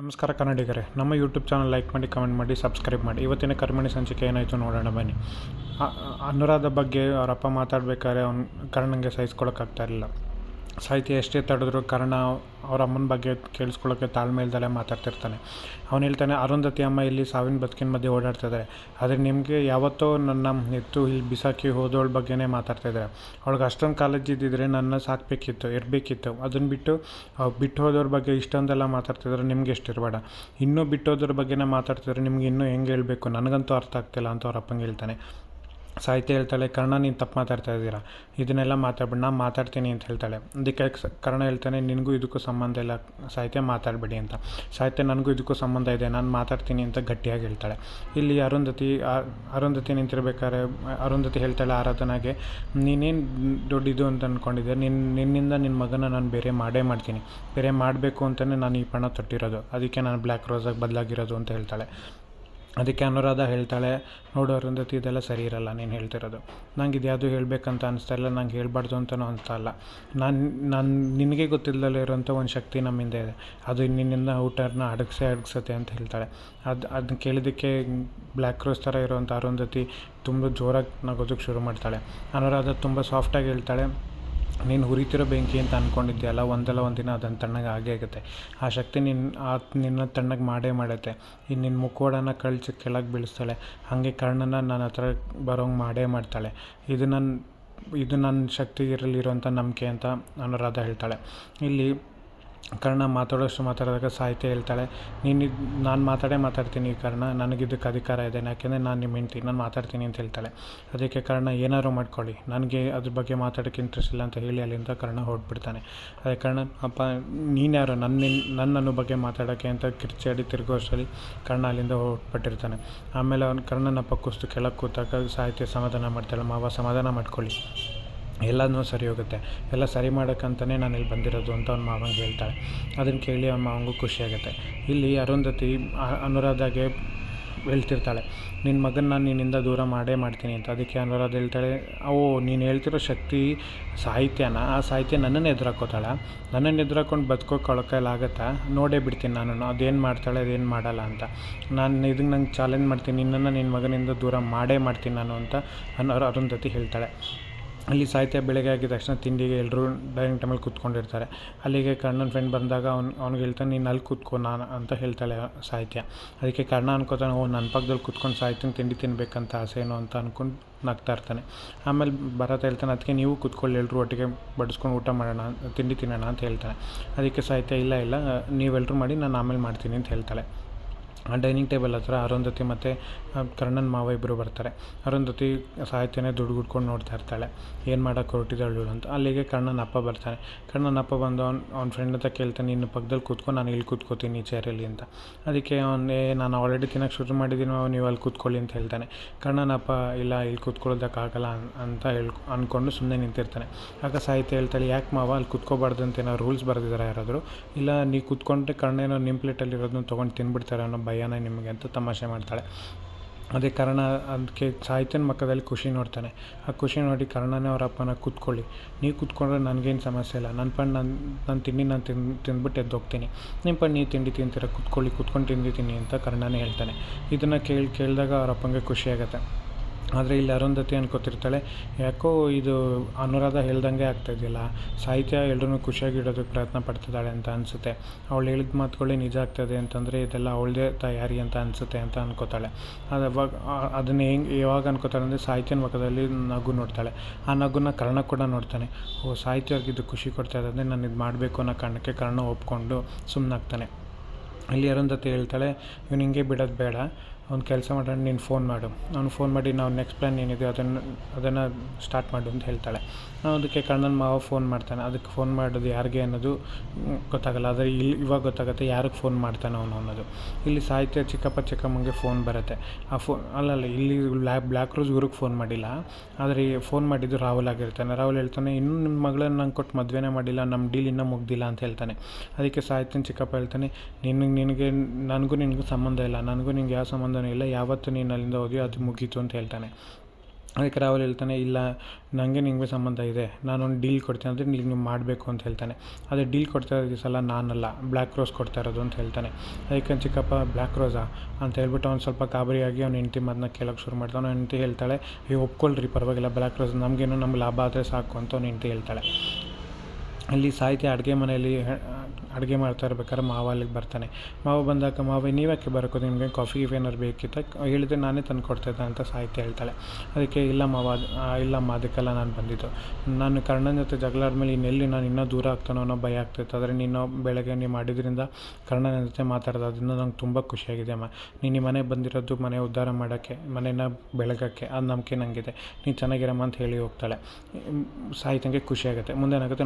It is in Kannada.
ನಮಸ್ಕಾರ ಕನ್ನಡಿಗರೇ, ನಮ್ಮ ಯೂಟ್ಯೂಬ್ ಚಾನಲ್ ಲೈಕ್ ಮಾಡಿ ಕಮೆಂಟ್ ಮಾಡಿ ಸಬ್ಸ್ಕ್ರೈಬ್ ಮಾಡಿ. ಇವತ್ತಿನ ಕರ್ಮಣಿ ಸಂಚಿಕೆ ಏನಾಯಿತು ನೋಡೋಣ ಬನ್ನಿ. ಅನುರಾಧ ಬಗ್ಗೆ ಅವರಪ್ಪ ಮಾತಾಡ್ಬೇಕಾದ್ರೆ ಅವ್ನು ಕರ್ಣಂಗೆ ಸಹಿಸ್ಕೊಳಕ್ಕಾಗ್ತಾ ಇರಲಿಲ್ಲ. ಸಾಹಿತ್ಯ ಎಷ್ಟೇ ತಡೆದ್ರು ಕರ್ಣ ಅವ್ರ ಅಮ್ಮನ ಬಗ್ಗೆ ಕೇಳಿಸ್ಕೊಳ್ಳೋಕ್ಕೆ ತಾಳ್ಮೆ ಇಲ್ದಲೆ ಮಾತಾಡ್ತಿರ್ತಾನೆ. ಅವ್ನು ಹೇಳ್ತಾನೆ, ಅರುಂಧತಿ ಅಮ್ಮ ಇಲ್ಲಿ ಸಾವಿನ ಬದುಕಿನ ಮಧ್ಯೆ ಓಡಾಡ್ತಿದ್ದಾರೆ ಆದರೆ ನಿಮಗೆ ಯಾವತ್ತೋ ನನ್ನ ಎತ್ತು ಇಲ್ಲಿ ಬಿಸಾಕಿ ಹೋದವಳ ಬಗ್ಗೆನೇ ಮಾತಾಡ್ತಿದ್ದಾರೆ ಅವಳಿಗೆ ಅಷ್ಟೊಂದು ಕಾಲೇಜ್ ಇದ್ದಿದ್ರೆ ನನ್ನ ಸಾಕಬೇಕಿತ್ತು, ಇರಬೇಕಿತ್ತು. ಅದನ್ನು ಬಿಟ್ಟು ಬಿಟ್ಟು ಹೋದವ್ರ ಬಗ್ಗೆ ಇಷ್ಟೊಂದೆಲ್ಲ ಮಾತಾಡ್ತಿದ್ರೆ ನಿಮ್ಗೆ ಎಷ್ಟು ಇರಬೇಡ. ಇನ್ನೂ ಬಿಟ್ಟೋದ್ರ ಬಗ್ಗೆನೇ ಮಾತಾಡ್ತಿದ್ರೆ ನಿಮ್ಗೆ ಇನ್ನೂ ಹೆಂಗೆ ಹೇಳಬೇಕು? ನನಗಂತೂ ಅರ್ಥ ಆಗ್ತಿಲ್ಲ ಅಂತ ಅವ್ರ ಅಪ್ಪಂಗೆ ಹೇಳ್ತಾನೆ. ಸಾಹಿತ್ಯ ಹೇಳ್ತಾಳೆ, ಕರ್ಣ, ನೀನು ತಪ್ಪು ಮಾತಾಡ್ತಾ ಇದ್ದೀರಾ? ಇದನ್ನೆಲ್ಲ ಮಾತಾಡ್ಬಿಟ್ಟು ನಾನು ಮಾತಾಡ್ತೀನಿ ಅಂತ ಹೇಳ್ತಾಳೆ. ಅದಕ್ಕೆ ಕರ್ಣ ಹೇಳ್ತಾನೆ, ನಿನಗೂ ಇದಕ್ಕೂ ಸಂಬಂಧ ಇಲ್ಲ, ಸಾಹಿತ್ಯ ಮಾತಾಡಬೇಡಿ ಅಂತ. ಸಾಹಿತ್ಯ ನನಗೂ ಇದಕ್ಕೂ ಸಂಬಂಧ ಇದೆ, ನಾನು ಮಾತಾಡ್ತೀನಿ ಅಂತ ಗಟ್ಟಿಯಾಗಿ ಹೇಳ್ತಾಳೆ. ಇಲ್ಲಿ ಅರುಂಧತಿ ಅರುಂಧತಿ ನಿಂತಿರ್ಬೇಕಾದ್ರೆ, ಅರುಂಧತಿ ಹೇಳ್ತಾಳೆ ಆರಾಧನಾಗೆ, ನೀನೇನು ದೊಡ್ಡಿದು ಅಂತ ಅಂದ್ಕೊಂಡಿದ್ದೆ ನಿನ್ನ ನಿನ್ನಿಂದ ನಿನ್ನ ಮಗನ ನಾನು ಬೇರೆ ಮಾಡೇ ಮಾಡ್ತೀನಿ. ಬೇರೆ ಮಾಡಬೇಕು ಅಂತಲೇ ನಾನು ಈ ಪಣ ತೊಟ್ಟಿರೋದು. ಅದಕ್ಕೆ ನಾನು ಬ್ಲ್ಯಾಕ್ ರೋಸಾಗಿ ಬದಲಾಗಿರೋದು ಅಂತ ಹೇಳ್ತಾಳೆ. ಅದಕ್ಕೆ ಅನುರಾಧ ಹೇಳ್ತಾಳೆ, ನೋಡು ಇದೆಲ್ಲ ಸರಿ ಇರಲ್ಲ, ನೀನು ಹೇಳ್ತಿರೋದು. ನಂಗೆ ಇದ್ಯಾವುದು ಹೇಳಬೇಕಂತ ಅನಿಸ್ತಾ ಇಲ್ಲ, ನಂಗೆ ಹೇಳ್ಬಾರ್ದು ಅಂತಲೂ ಅನಿಸ್ತಾ ಇಲ್ಲ. ನಾನು ನಾನು ನಿನಗೆ ಗೊತ್ತಿಲ್ಲದಲ್ಲೇ ಇರೋಂಥ ಒಂದು ಶಕ್ತಿ ನಮ್ಮಿಂದ ಇದೆ. ಅದು ನಿನ್ನಿಂದ ಊಟನ ಅಡಗಿಸೇ ಅಡಗಿಸುತ್ತೆ ಅಂತ ಹೇಳ್ತಾಳೆ. ಅದು ಅದನ್ನ ಕೇಳಿದ್ದಕ್ಕೆ ಬ್ಲ್ಯಾಕ್ ರೋಸ್ ಥರ ಇರೋವಂಥ ಅರುಂಧತಿ ತುಂಬ ಜೋರಾಗಿ ನಗೋದಕ್ಕೆ ಶುರು ಮಾಡ್ತಾಳೆ. ಅನುರಾಧ ತುಂಬ ಸಾಫ್ಟಾಗಿ ಹೇಳ್ತಾಳೆ ನೀನು ಹುರಿತಿರೋ ಬೆಂಕಿ ಅಂತ ಅಂದ್ಕೊಂಡಿದ್ಯಲ್ಲ ಒಂದಲ್ಲ ಒಂದಿನ ಅದನ್ನು ತಣ್ಣಗೆ ಆಗೇ ಆಗುತ್ತೆ. ಆ ಶಕ್ತಿ ನಿನ್ನ ಆ ನಿನ್ನ ತಣ್ಣಗೆ ಮಾಡೇ ಮಾಡುತ್ತೆ. ಇನ್ನು ನಿನ್ನ ಮುಖವಾಡನ ಕಳಿಸಿ ಕೆಳಗೆ ಬೀಳಿಸ್ತಾಳೆ. ಹಾಗೆ ಕರ್ಣನ ನನ್ನ ಹತ್ರ ಬರೋಂಗೆ ಮಾಡೇ ಮಾಡ್ತಾಳೆ. ಇದು ನನ್ನ ಇದು ನನ್ನ ಶಕ್ತಿ ಇರಲಿರುವಂಥ ನಂಬಿಕೆ ಅಂತ ಅನುರಾಧ ಹೇಳ್ತಾಳೆ. ಇಲ್ಲಿ ಕರ್ಣ ಮಾತಾಡೋಷ್ಟು ಮಾತಾಡಿದಾಗ ಸಾಹಿತ್ಯ ಹೇಳ್ತಾಳೆ, ನೀನು ನಾನು ಮಾತಾಡೇ ಮಾತಾಡ್ತೀನಿ ಕರ್ಣ ನನಗಿದ್ದಕ್ಕೆ ಅಧಿಕಾರ ಇದೆ, ಯಾಕೆಂದರೆ ನಾನು ನಿಮ್ಮ ಹೆಂಡ್ತಿ, ನಾನು ಮಾತಾಡ್ತೀನಿ ಅಂತ ಹೇಳ್ತಾಳೆ. ಅದಕ್ಕೆ ಕರ್ಣ, ಏನಾದ್ರು ಮಾಡ್ಕೊಳ್ಳಿ, ನನಗೆ ಅದ್ರ ಬಗ್ಗೆ ಮಾತಾಡೋಕ್ಕೆ ಇಂಟ್ರೆಸ್ಟ್ ಇಲ್ಲ ಅಂತ ಹೇಳಿ ಅಲ್ಲಿಂದ ಕರ್ಣ ಹೊರಟ್ಬಿಡ್ತಾನೆ ಅದೇ ಕರ್ಣ, ಅಪ್ಪ, ನೀನು ಯಾರು? ನನ್ನ ನನ್ನ ಬಗ್ಗೆ ಮಾತಾಡೋಕ್ಕೆ ಅಂತ ಕಿರ್ಚಾಡಿ ತಿರುಗೋಷ್ಟರಲ್ಲಿ ಕರ್ಣ ಅಲ್ಲಿಂದ ಹೊರಟ್ಬಿಟ್ಟಿರ್ತಾನೆ ಆಮೇಲೆ ಅವ್ನು ಕರ್ಣನಪ್ಪ ಕುಸ್ತು ಕೆಳಗೆ ಕೂತಾಗ ಸಾಹಿತ್ಯ ಸಮಾಧಾನ ಮಾಡ್ತಾಳೆ, ಮಾವ ಸಮಾಧಾನ ಮಾಡ್ಕೊಳ್ಳಿ. ಎಲ್ಲನೂ ಸರಿ ಹೋಗುತ್ತೆ. ಎಲ್ಲ ಸರಿ ಮಾಡೋಕ್ಕಂತಲೇ ನಾನು ಇಲ್ಲಿ ಬಂದಿರೋದು ಅಂತ ಅವ್ನ ಮಾವಂಗೆ ಹೇಳ್ತಾಳೆ. ಅದನ್ನು ಕೇಳಿ ಅವ್ನ ಮಾವಂಗೂ ಖುಷಿಯಾಗುತ್ತೆ ಇಲ್ಲಿ ಅರುಂಧತಿ ಅನುರಾಧಾಗೆ ಹೇಳ್ತಿರ್ತಾಳೆ ನಿನ್ನ ಮಗನ ನಾನು ನಿನ್ನಿಂದ ದೂರ ಮಾಡೇ ಮಾಡ್ತೀನಿ ಅಂತ. ಅದಕ್ಕೆ ಅನುರಾಧ ಹೇಳ್ತಾಳೆ ಅವು ನೀನು ಹೇಳ್ತಿರೋ ಶಕ್ತಿ ಸಾಹಿತ್ಯನ? ಆ ಸಾಹಿತ್ಯ ನನ್ನನ್ನು ಎದುರಾಕೋತಾಳೆ? ನನ್ನನ್ನು ಎದುರಾಕೊಂಡು ಬದುಕೋಕೆ ಆಗುತ್ತಾ? ನೋಡೇ ಬಿಡ್ತೀನಿ ನಾನು ಅದೇನು ಮಾಡ್ತಾಳೆ, ಅದೇನು ಮಾಡಲ್ಲ ಅಂತ. ನಾನು ಇದಕ್ಕೆ ನಂಗೆ ಚಾಲೆಂಜ್ ಮಾಡ್ತೀನಿ, ನಿನ್ನನ್ನು ನಿನ್ನ ಮಗನಿಂದ ದೂರ ಮಾಡೇ ಮಾಡ್ತೀನಿ ನಾನು ಅಂತ ಅನ್ನೋ ಅರುಂಧತಿ ಹೇಳ್ತಾಳೆ. ಅಲ್ಲಿ ಸಾಹಿತ್ಯ ಬೆಳಗ್ಗೆ ಆಗಿದ ತಕ್ಷಣ ತಿಂಡಿಗೆ ಎಲ್ಲರೂ ಡೈನಿಂಗ್ ಟೇಬಲ್ ಕೂತ್ಕೊಂಡಿರ್ತಾರೆ. ಅಲ್ಲಿಗೆ ಕಣ್ಣನ ಫ್ರೆಂಡ್ ಬಂದಾಗ ಅವ್ನು, ಅವ್ನಿಗೆ ಹೇಳ್ತಾನೆ, ನೀನು ಅಲ್ಲಿ ಕೂತ್ಕೊ ನಾನು, ಅಂತ ಹೇಳ್ತಾಳೆ ಸಾಹಿತ್ಯ. ಅದಕ್ಕೆ ಕರ್ಣ ಅನ್ಕೋತಾನೆ ಓ ನನ್ನ ಪಕ್ಕದಲ್ಲಿ ಕೂತ್ಕೊಂಡು ಸಾಹಿತ್ಯನ ತಿಂಡಿ ತಿನ್ನಬೇಕಂತ ಆಸೆನೋ ಅಂತ ಅಂದ್ಕೊಂಡು ನಗ್ತಾ ಇರ್ತಾನೆ. ಆಮೇಲೆ ಭರತ ಹೇಳ್ತಾನೆ ಅದಕ್ಕೆ ನೀವು ಕೂತ್ಕೊಳ್ಳಿ ಎಲ್ಲರೂ ಒಟ್ಟಿಗೆ ಬಡಿಸ್ಕೊಂಡು ಊಟ ಮಾಡೋಣ, ತಿಂಡಿ ತಿನ್ನೋಣ, ಅಂತ ಹೇಳ್ತಾನೆ. ಅದಕ್ಕೆ ಸಾಹಿತ್ಯ, ಇಲ್ಲ ಇಲ್ಲ ನೀವೆಲ್ಲರೂ ಮಾಡಿ, ನಾನು ಆಮೇಲೆ ಮಾಡ್ತೀನಿ, ಅಂತ ಹೇಳ್ತಾಳೆ. ಆ ಡೈನಿಂಗ್ ಟೇಬಲ್ ಹತ್ರ ಅರುಂಧತಿ ಮತ್ತು ಕರ್ಣನ್ ಮಾವ ಇಬ್ಬರು ಬರ್ತಾರೆ. ಅರುಂಧತಿ ಸಾಹಿತ್ಯನೇ ದುಡ್ಡು ಗುಡ್ಕೊಂಡು ನೋಡ್ತಾ ಇರ್ತಾಳೆ. ಏನು ಮಾಡೋಕ್ಕೆ ಹೊರಟಿದ್ದಾಳು ಅಂತ. ಅಲ್ಲಿಗೆ ಕರ್ಣನ ಅಪ್ಪ ಬರ್ತಾನೆ. ಕರ್ಣನ ಅಪ್ಪ ಬಂದು ಅವ್ನು, ಅವ್ನ ಫ್ರೆಂಡ್ ಹತ್ರ ಕೇಳ್ತಾನೆ ನಿನ್ನ ಪಕ್ಕದಲ್ಲಿ ಕೂತ್ಕೊಂಡು ನಾನು ಇಲ್ಲಿ ಕೂತ್ಕೋತೀನಿ ಈ ಚೇರಲ್ಲಿ ಅಂತ. ಅದಕ್ಕೆ ಅವನೇ ನಾನು ಆಲ್ರೆಡಿ ತಿನ್ನೋಕ್ಕೆ ಶುರು ಮಾಡಿದ್ದೀನಿ ನೀವು ಅಲ್ಲಿ ಕೂತ್ಕೊಳ್ಳಿ ಅಂತ ಹೇಳ್ತಾನೆ. ಕರ್ಣನ ಅಪ್ಪ, ಇಲ್ಲ, ಇಲ್ಲಿ ಕೂತ್ಕೊಳ್ಳೋದಕ್ಕಾಗಲ್ಲ ಅಂತ ಹೇಳ್ ಅಂದ್ಕೊಂಡು ಸುಮ್ಮನೆ ನಿಂತಿರ್ತಾನೆ. ಆಗ ಸಾಹಿತ್ಯ ಹೇಳ್ತಾಳೆ, ಯಾಕೆ ಮಾವ, ಅಲ್ಲಿ ಕೂತ್ಕೋಬಾರ್ದು ಅಂತ ಏನೋ ರೂಲ್ಸ್ ಬರೆದಿದ್ದಾರೆ ಯಾರಾದರೂ? ಇಲ್ಲ ನೀವು ಕೂತ್ಕೊಂಡ್ರೆ ಕಣ್ಣೇನೋ ನಿಮ್ಮ ಪ್ಲೇಟಲ್ಲಿ ಇರೋದನ್ನ ತೊಗೊಂಡು ತಿನ್ಬಿಡ್ತಾರೆ ಅನ್ನೋ ಭಯನೇ ನಿಮಗೆ ಅಂತ ತಮಾಷೆ ಮಾಡ್ತಾಳೆ. ಅದೇ ಕರ್ಣ ಅದಕ್ಕೆ ಸಾಹಿತ್ಯನ ಮಕ್ಕದಲ್ಲಿ ಖುಷಿ ನೋಡ್ತಾನೆ. ಆ ಖುಷಿ ನೋಡಿ ಕರ್ಣನೇ ಅವ್ರ ಅಪ್ಪನ ಕೂತ್ಕೊಳ್ಳಿ. ನೀವು ಕೂತ್ಕೊಂಡ್ರೆ ನನಗೇನು ಸಮಸ್ಯೆ ಇಲ್ಲ. ನನ್ನ ಪಣ್ಣು ನಾನು ನನ್ನ ತಿಂಡಿ ನಾನು ತಿನ್, ತಿಂದ್ಬಿಟ್ಟು ಎದ್ದು ಹೋಗ್ತೀನಿ ನಿಮ್ಮ ಪಣ್ಣು ನೀವು ತಿಂಡಿ ತಿಂತೀರ? ಕೂತ್ಕೊಳ್ಳಿ, ಕೂತ್ಕೊಂಡು ತಿಂದಿದ್ದೀನಿ ಅಂತ ಕರ್ಣನೇ ಹೇಳ್ತಾನೆ. ಇದನ್ನು ಕೇಳಿ, ಕೇಳಿದಾಗ ಅವ್ರ ಅಪ್ಪಂಗೆ ಖುಷಿಯಾಗತ್ತೆ ಆದರೆ ಇಲ್ಲಿ ಅರುಂಧತಿ ಅನ್ಕೋತಿರ್ತಾಳೆ, ಯಾಕೋ ಇದು ಅನುರಾಧ ಹೇಳ್ದಂಗೆ ಆಗ್ತಾಯಿದ್ದಿಲ್ಲ ಸಾಹಿತ್ಯ ಎಲ್ಲರೂ ಖುಷಿಯಾಗಿಡೋದಕ್ಕೆ ಪ್ರಯತ್ನ ಪಡ್ತಿದ್ದಾಳೆ ಅಂತ ಅನಿಸುತ್ತೆ. ಅವಳು ಹೇಳಿದ ಮಾತುಗಳೇ ನಿಜ ಆಗ್ತದೆ ಅಂತಂದರೆ ಇದೆಲ್ಲ ಅವಳದೇ ತಯಾರಿ ಅಂತ ಅನಿಸುತ್ತೆ ಅಂತ ಅನ್ಕೋತಾಳೆ. ಅದು ಅವಾಗ ಅದನ್ನು ಹೆಂಗೆ, ಯಾವಾಗ ಅನ್ಕೋತಾಳೆ ಅಂದರೆ ಸಾಹಿತ್ಯನ ಮುಖದಲ್ಲಿ ನಗು ನೋಡ್ತಾಳೆ. ಆ ನಗುನ ಕರ್ಣ ಕೂಡ ನೋಡ್ತಾನೆ. ಓ ಸಾಹಿತ್ಯವ್ರಿಗೆ ಇದು ಖುಷಿ ಕೊಡ್ತಾ ನಾನು ಇದು ಮಾಡಬೇಕು ಅನ್ನೋ ಕಾರಣಕ್ಕೆ ಕರ್ಣ ಒಪ್ಕೊಂಡು ಸುಮ್ಮನಾಗ್ತಾನೆ ಇಲ್ಲಿ ಅರುಂಧತಿ ಹೇಳ್ತಾಳೆ, ಇವನು ಹಿಂಗೆ ಬಿಡೋದು ಬೇಡ. ಒಂದು ಕೆಲಸ ಮಾಡೋಣ ನೀನು ಫೋನ್ ಮಾಡು. ಅವ್ನು ಫೋನ್ ಮಾಡಿ ನಾವು ನೆಕ್ಸ್ಟ್ ಪ್ಲ್ಯಾನ್ ಏನಿದೆ ಅದನ್ನು ಅದನ್ನು ಸ್ಟಾರ್ಟ್ ಮಾಡು ಅಂತ ಹೇಳ್ತಾಳೆ. ನಾವು ಅದಕ್ಕೆ ಕಣ್ಣನ ಮಾವ ಫೋನ್ ಮಾಡ್ತಾನೆ. ಅದಕ್ಕೆ ಫೋನ್ ಮಾಡೋದು ಯಾರಿಗೆ ಅನ್ನೋದು ಗೊತ್ತಾಗಲ್ಲ. ಆದರೆ ಇಲ್ಲಿ ಇವಾಗ ಗೊತ್ತಾಗುತ್ತೆ ಯಾರಿಗೆ ಫೋನ್ ಮಾಡ್ತಾನೆ ಅವನು ಅನ್ನೋದು. ಇಲ್ಲಿ ಸಾಹಿತ್ಯ ಚಿಕ್ಕಪ್ಪ ಚಿಕ್ಕಮ್ಮಂಗೆ ಫೋನ್ ಬರುತ್ತೆ. ಆ ಫೋ ಅಲ್ಲಲ್ಲ, ಇಲ್ಲಿ ಬ್ಲ್ಯಾಕ್ ಬ್ಲ್ಯಾಕ್ ರೋಸ್ ಇವ್ರಿಗೆ ಫೋನ್ ಮಾಡಿಲ್ಲ. ಆದರೆ ಫೋನ್ ಮಾಡಿದ್ದು ರಾಹುಲ್ ಆಗಿರ್ತಾನೆ. ರಾಹುಲ್ ಹೇಳ್ತಾನೆ, ಇನ್ನೂ ನಿಮ್ಮ ಮಗಳನ್ನ ನಂಗೆ ಕೊಟ್ಟು ಮದುವೆನೇ ಮಾಡಿಲ್ಲ ನಮ್ಮ ಡೀಲ್ ಇನ್ನೂ ಮುಗ್ದಿಲ್ಲ ಅಂತ ಹೇಳ್ತಾನೆ. ಅದಕ್ಕೆ ಸಾಹಿತ್ಯನ ಚಿಕ್ಕಪ್ಪ ಹೇಳ್ತಾನೆ, ನಿನಗೆ ನಿನಗೆ, ನನಗೂ ನಿನಗೂ ಸಂಬಂಧ ಇಲ್ಲ. ನನಗೂ ನಿಂಗೆ ಯಾವ ಇಲ್ಲ, ಯಾವತ್ತು ನೀನು ಅಲ್ಲಿಂದ ಹೋದ್ಯೋ ಅದು ಮುಗೀತು ಅಂತ ಹೇಳ್ತಾನೆ. ಅದಕ್ಕೆ ರಾಹುಲ್ ಹೇಳ್ತಾನೆ, ಇಲ್ಲ ನನಗೆ ನಿಮಗೆ ಸಂಬಂಧ ಇದೆ, ನಾನೊಂದು ಡೀಲ್ ಕೊಡ್ತೀನಿ ಅಂದರೆ ನೀವು ನೀವು ಮಾಡಬೇಕು ಅಂತ ಹೇಳ್ತಾನೆ. ಅದೇ ಡೀಲ್ ಕೊಡ್ತಾ ಇರೋದು ಈ ಸಲ ನಾನಲ್ಲ ಬ್ಲ್ಯಾಕ್ ರೋಸ್ ಕೊಡ್ತಾ ಇರೋದು ಅಂತ ಹೇಳ್ತಾನೆ. ಅದಕ್ಕೆ ಚಿಕ್ಕಪ್ಪ ಬ್ಲ್ಯಾಕ್ ರೋಸಾ ಅಂತ ಹೇಳ್ಬಿಟ್ಟು ಅವ್ನು ಸ್ವಲ್ಪ ಕಾಬರಿಯಾಗಿ ಅವ್ನು ಹೆಂಡತಿ ಮದನ್ನ ಕೇಳೋಕ್ಕೆ ಶುರು ಮಾಡ್ತಾನೆ. ಅವ್ನು ಹೆಂಡತಿ ಹೇಳ್ತಾಳೆ ಈ ಒಪ್ಕೊಳ್ರಿ, ಪರವಾಗಿಲ್ಲ ಬ್ಲ್ಯಾಕ್ ರೋಸ್ ನಮಗೇನು, ನಮ್ಗೆ ಲಾಭ ಆದರೆ ಸಾಕು ಅಂತ ಅವ್ನು ಹೆಂಡತಿ ಹೇಳ್ತಾಳೆ. ಅಲ್ಲಿ ಸಾಹಿತ್ಯ ಅಡುಗೆ ಮನೆಯಲ್ಲಿ ಅಡುಗೆ ಮಾಡ್ತಾ ಇರ್ಬೇಕಾದ್ರೆ ಮಾವ ಅಲ್ಲಿಗೆ ಬರ್ತಾನೆ. ಮಾವ ಬಂದಾಗ, ಮಾವ, ನೀವ್ಯಾಕೆ ಬರಬೇಕು ನಿಮಗೆ ಕಾಫಿ ಗೀಫಿ ಏನಾರು ಬೇಕಿತ್ತ? ಹೇಳಿದ್ರೆ ನಾನೇ ತಂದು ಕೊಡ್ತಾಯಿದ್ದೆ ಅಂತ ಸಾಹಿತ್ಯ ಹೇಳ್ತಾಳೆ. ಅದಕ್ಕೆ, ಇಲ್ಲ ಮಾವ, ಅದು ಇಲ್ಲಮ್ಮ ಅದಕ್ಕೆಲ್ಲ ನಾನು ಬಂದಿದ್ದು. ನಾನು ಕರ್ಣನ ಜೊತೆ ಜಗಳ ಆದಮೇಲೆ ಇನ್ನೆಲ್ಲಿ ನಾನು ಇನ್ನೂ ದೂರ ಆಗ್ತಾನೋ ಅನ್ನೋ ಭಯ ಆಗ್ತಿತ್ತು. ಆದರೆ ನೀನು ಬೆಳಗ್ಗೆ ನೀವು ಮಾಡಿದ್ರಿಂದ ಕರ್ಣನ ಜೊತೆ ಮಾತಾಡೋದು, ಅದರಿಂದ ನಂಗೆ ತುಂಬ ಖುಷಿಯಾಗಿದೆ ಅಮ್ಮ. ನೀನು ಈ ಮನೆಗೆ ಬಂದಿರೋದು ಮನೆ ಉದ್ಧಾರ ಮಾಡೋಕ್ಕೆ, ಮನೇನ ಬೆಳಗೋಕ್ಕೆ ಆ ನಂಬಿಕೆ ನನಗಿದೆ ನೀನು ಚೆನ್ನಾಗಿರಮ್ಮ ಅಂತ ಹೇಳಿ ಹೋಗ್ತಾಳೆ. ಸಾಹಿತ್ಯಂಗೆ ಖುಷಿಯಾಗುತ್ತೆ. ಮುಂದೆ ಏನಾಗುತ್ತೆ?